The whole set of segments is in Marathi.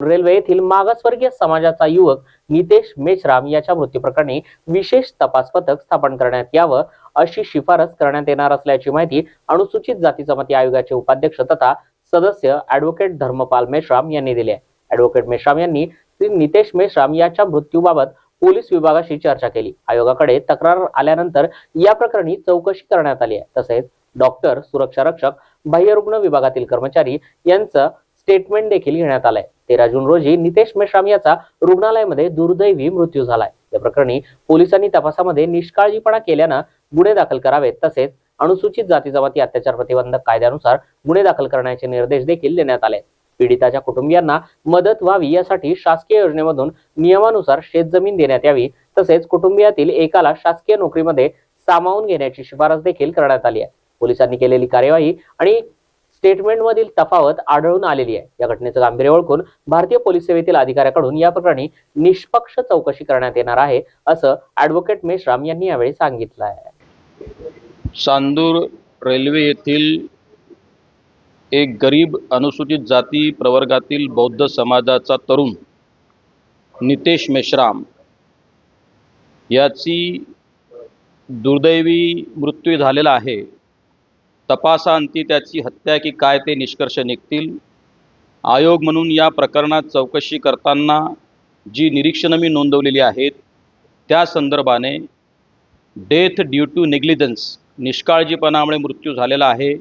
रेल्वे येथील मागासवर्गीय समाजाचा युवक नितेश मेश्राम याच्या मृत्यूप्रकरणी विशेष तपास पथक स्थापन करण्यात यावं अशी शिफारस करण्यात येणार असल्याची माहिती अनुसूचित जाती जमाती आयोगाचे उपाध्यक्ष तथा सदस्य ऍडव्होकेट धर्मपाल मेश्राम यांनी दिली आहे. ऍडव्होकेट मेश्राम यांनी श्री नितेश मेश्राम याच्या मृत्यूबाबत पोलीस विभागाशी चर्चा केली. आयोगाकडे तक्रार आल्यानंतर या प्रकरणी चौकशी करण्यात आली आहे. तसेच डॉक्टर सुरक्षा रक्षक बाह्यरुग्ण विभागातील कर्मचारी यांचं स्टेटमेंट देखील घेण्यात आलंय. तेरा जून रोजी नितेश मेश्राम याचा रुग्णालयामध्ये दुर्दैवी मृत्यू झालाय. या प्रकरणी पोलिसांनी तपासामध्ये निष्काळजीपणा केल्यानं गुन्हे दाखल करावेत. तसेच अनुसूचित जाती जमाती अत्याचार प्रतिबंधक कायद्यानुसार गुन्हे दाखल करण्याचे निर्देश देखील देण्यात आले पीडिताच्या कुटुंबियांना मदत व्हावी यासाठी शासकीय योजनेमधून नियमानुसार शेतजमीन देण्यात यावी. तसेच कुटुंबियातील एकाला शासकीय नोकरीमध्ये सामावून घेण्याची शिफारस देखील करण्यात आली आहे. पोलिसांनी केलेली कार्यवाही आणि स्टेटमेंटमधील तफावत आढळून आलेली आहे. या घटनेचं गांभीर्य ओळखून भारतीय पोलीस सेवेतील अधिकाऱ्याकडून या प्रकरणी निष्पक्ष चौकशी करण्यात येणार आहे असं ऍडव्होकेट मेश्राम यांनी यावेळी सांगितलं आहे. चांदूर रेल्वे येथील एक गरीब अनुसूचित जाती प्रवर्गातील बौद्ध समाजाचा तरुण नितेश मेश्राम याची दुर्दैवी मृत्यू झालेला आहे. तपासाअंती त्याची हत्या की काय ते निष्कर्ष निघतील? आयोग म्हणून या प्रकरणात चौकशी करताना जी निरीक्षणं मी नोंदवलेली आहेत त्या संदर्भाने डेथ ड्यू टू नेग्लिजन्स निष्काळजीपणामुळे मृत्यू झालेला आहे.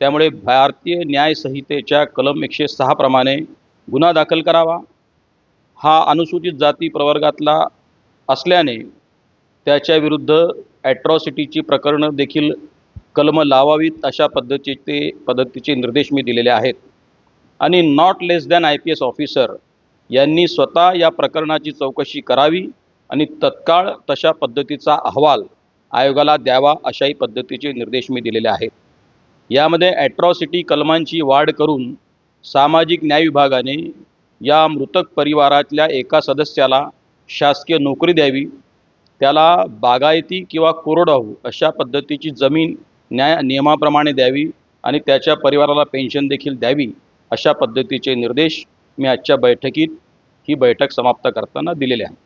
त्यामुळे भारतीय न्यायसंहितेच्या कलम एकशे सहाप्रमाणे गुन्हा दाखल करावा. हा अनुसूचित जाती प्रवर्गातला असल्याने त्याच्याविरुद्ध ॲट्रॉसिटीची प्रकरणं देखील कलमं लावावीत अशा पद्धतीचे पद्धतीचे निर्देश मी दिलेले आहेत. आणि not less than I P S officer यांनी स्वतः या प्रकरणाची चौकशी करावी आणि तत्काळ तशा पद्धतीचा अहवाल आयोगाला द्यावा अशाही पद्धतीचे निर्देश मी दिलेले आहेत. यामध्ये ॲट्रॉसिटी कलमांची वाढ करून सामाजिक न्याय विभागाने या मृतक परिवारातल्या एका सदस्याला शासकीय नोकरी द्यावी त्याला बागायती किंवा कोरडवाहू अशा पद्धतीची जमीन न्याय नियमाप्रमाणे द्यावी आणि त्याच्या परिवाराला पेन्शन देखील द्यावी अशा पद्धतीचे निर्देश मी आजच्या बैठकीत ही बैठक समाप्त करताना दिलेले आहेत.